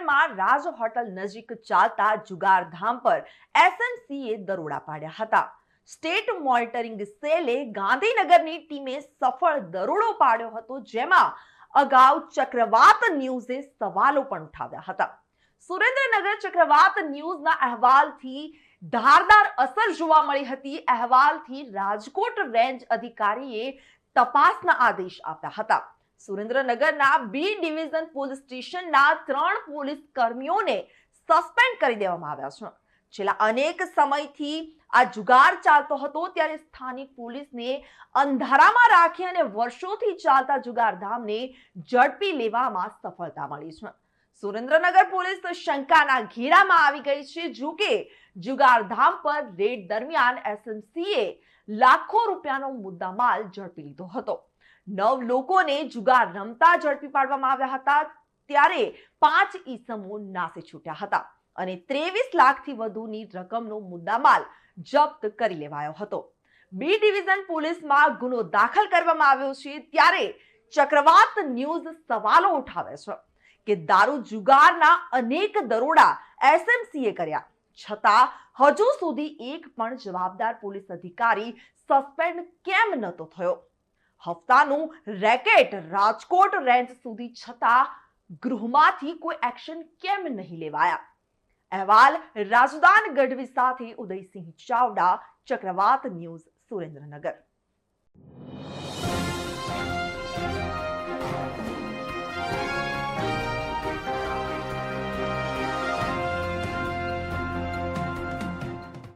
સુરેન્દ્રનગરમાં રાજ હોટલ નજીક ચાલતા જુગારધામ પર એસએમસીએ દરોડા પાડ્યા હતા. સ્ટેટ મોનિટરિંગ સેલે ગાંધીનગરની ટીમે સફળ દરોડો પાડ્યો હતો, જેમાં અગાઉ ચક્રવાત ન્યૂઝે સવાલો પણ ઉઠાવ્યા હતા. સુરેન્દ્રનગર ચક્રવાત ન્યૂઝના અહેવાલથી ધારદાર અસર જોવા મળી હતી. અહેવાલથી રાજકોટ રેન્જ અધિકારીએ તપાસના આદેશ આપ્યા હતા. સુરેન્દ્રનગરના બી ડિવિઝન પોલીસ સ્ટેશનના ત્રણ પોલીસ કર્મીઓને સસ્પેન્ડ કરી દેવામાં આવ્યા છે. છેલ્લા અનેક સમયથી આ જુગાર ચાલતો હતો ત્યારે સ્થાનિક પોલીસને અંધારામાં રાખી અને વર્ષોથી ચાલતા જુગારધામને ઝડપી લેવામાં સફળતા મળી છે. સુરેન્દ્રનગર પોલીસ શંકાના ઘેરામાં આવી ગઈ છે. જો કે જુગારધામ પર રેડ દરમિયાન એસએમસીએ લાખો રૂપિયાનો મુદ્દામાલ ઝડપી લીધો હતો. નવ લોકોને જુગાર રમતા ઝડપી પાડવામાં આવ્યા હતા. ત્યારે પાંચ ઈસમો નાસી છૂટ્યા હતા અને ત્રેવીસ લાખથી વધુની રકમનો મુદ્દામાલ જપ્ત કરી લેવાયો હતો. બી ડિવિઝન પોલીસમાં ગુનો દાખલ કરવામાં આવ્યો છે. ત્યારે ચક્રવાત ન્યૂઝ સવાલો ઉઠાવે છે. કે દારૂ જુગારના અનેક દરોડા એસએમસીએ કર્યા. છતાં હજુ સુધી એક પણ જવાબદાર પોલીસ અધિકારી સસ્પેન્ડ કેમ નતો થયો? હપ્તાનું રેકેટ રાજકોટ રેન્જ સુધી છતાં ગૃહમાંથી કોઈ એક્શન કેમ નહીં લેવાયા? અહેવાલ રાજદાન ગઢવી સાથે ઉદયસિંહ ચાવડા, ચક્રવાત ન્યૂઝ સુરેન્દ્રનગર.